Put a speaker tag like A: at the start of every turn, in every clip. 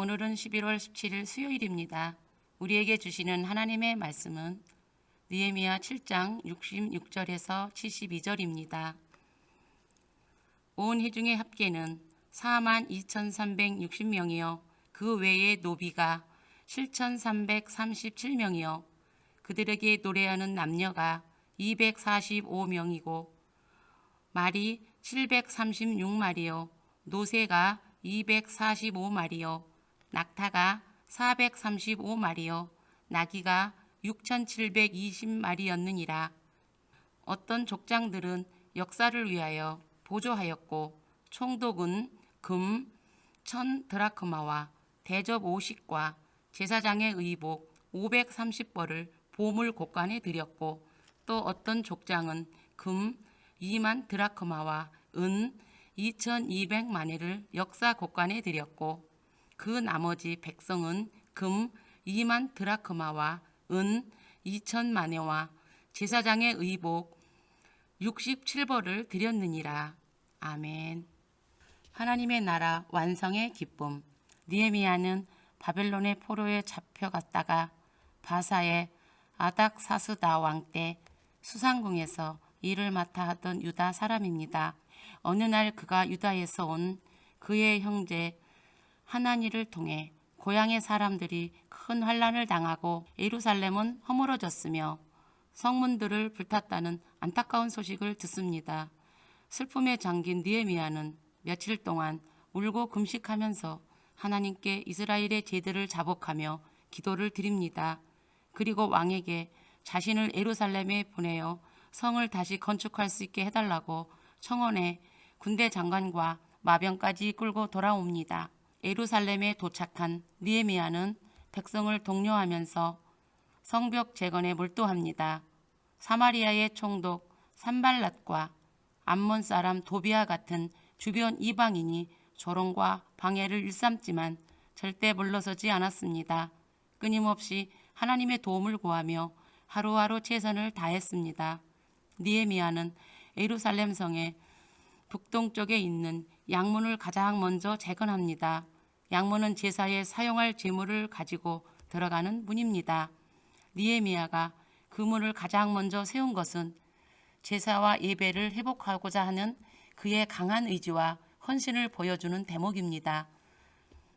A: 오늘은 11월 17일 수요일입니다. 우리에게 주시는 하나님의 말씀은 느헤미야 7장 66절에서 72절입니다. 온 회중의 합계는 4만 2,360명이요 그 외의 노비가 7,337명이요 그들에게 노래하는 남녀가 245명이고 말이 736마리요 노새가 245마리요 낙타가 435마리요 나귀가 6720마리였느니라. 어떤 족장들은 역사를 위하여 보조하였고 총독은 금, 천 드라크마와 대접 50과 제사장의 의복 530벌을 보물 곳간에 드렸고 또 어떤 족장은 금 2만 드라크마와 은 2200마네를 역사 곳간에 드렸고 그 나머지 백성은 금 2만 드라크마와 은 2000마네와 제사장의 의복 67벌을 드렸느니라. 아멘. 하나님의 나라 완성의 기쁨. 니에미아는 바벨론의 포로에 잡혀갔다가 바사의 아닥사스다 왕 때 수상궁에서 일을 맡아 하던 유다 사람입니다. 어느 날 그가 유다에서 온 그의 형제 하나니를 통해 고향의 사람들이 큰 환란을 당하고 예루살렘은 허물어졌으며 성문들을 불탔다는 안타까운 소식을 듣습니다. 슬픔에 잠긴 니에미아는 며칠 동안 울고 금식하면서 하나님께 이스라엘의 죄들을 자복하며 기도를 드립니다. 그리고 왕에게 자신을 예루살렘에 보내어 성을 다시 건축할 수 있게 해달라고 청원해 군대 장관과 마병까지 끌고 돌아옵니다. 예루살렘에 도착한 니에미아는 백성을 독려하면서 성벽 재건에 몰두합니다. 사마리아의 총독 산발랏과 암몬 사람 도비아 같은 주변 이방인이 조롱과 방해를 일삼지만 절대 물러서지 않았습니다. 끊임없이 하나님의 도움을 구하며 하루하루 최선을 다했습니다. 니에미아는 예루살렘 성의 북동쪽에 있는 양문을 가장 먼저 재건합니다. 양문은 제사에 사용할 제물을 가지고 들어가는 문입니다. 니에미아가 그 문을 가장 먼저 세운 것은 제사와 예배를 회복하고자 하는 그의 강한 의지와 헌신을 보여주는 대목입니다.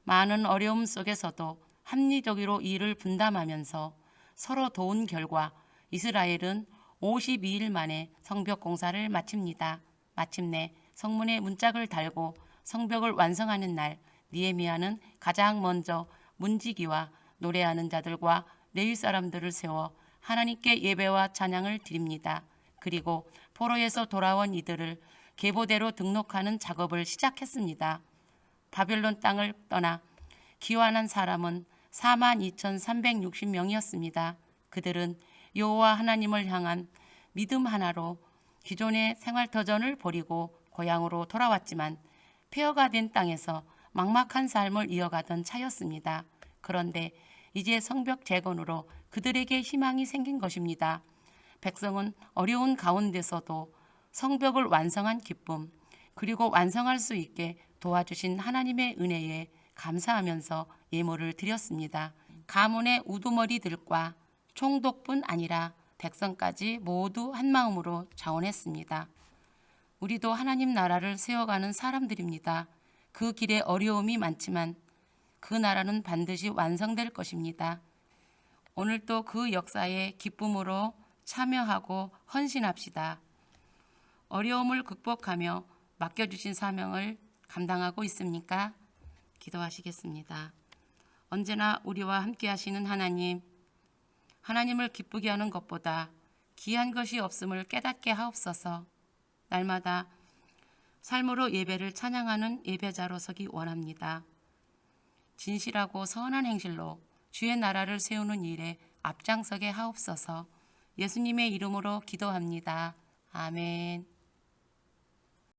A: 많은 어려움 속에서도 합리적으로 일을 분담하면서 서로 도운 결과 이스라엘은 52일 만에 성벽 공사를 마칩니다. 마침내 성문에 문짝을 달고 성벽을 완성하는 날 니에미아는 가장 먼저 문지기와 노래하는 자들과 레위 사람들을 세워 하나님께 예배와 찬양을 드립니다. 그리고 포로에서 돌아온 이들을 계보대로 등록하는 작업을 시작했습니다. 바벨론 땅을 떠나 기환한 사람은 4만 2,360명이었습니다. 그들은 여호와 하나님을 향한 믿음 하나로 기존의 생활터전을 버리고 고향으로 돌아왔지만 폐허가 된 땅에서 막막한 삶을 이어가던 차였습니다. 그런데 이제 성벽 재건으로 그들에게 희망이 생긴 것입니다. 백성은 어려운 가운데서도 성벽을 완성한 기쁨, 그리고 완성할 수 있게 도와주신 하나님의 은혜에 감사하면서 예물을 드렸습니다. 가문의 우두머리들과 총독뿐 아니라 백성까지 모두 한 마음으로 자원했습니다. 우리도 하나님 나라를 세워가는 사람들입니다. 그 길에 어려움이 많지만 그 나라는 반드시 완성될 것입니다. 오늘도 그 역사에 기쁨으로 참여하고 헌신합시다. 어려움을 극복하며 맡겨주신 사명을 감당하고 있습니까? 기도하시겠습니다. 언제나 우리와 함께 하시는 하나님, 하나님을 기쁘게 하는 것보다 귀한 것이 없음을 깨닫게 하옵소서. 날마다 삶으로 예배를 찬양하는 예배자로 서기 원합니다. 진실하고 선한 행실로 주의 나라를 세우는 일에 앞장서게 하옵소서. 예수님의 이름으로 기도합니다. 아멘.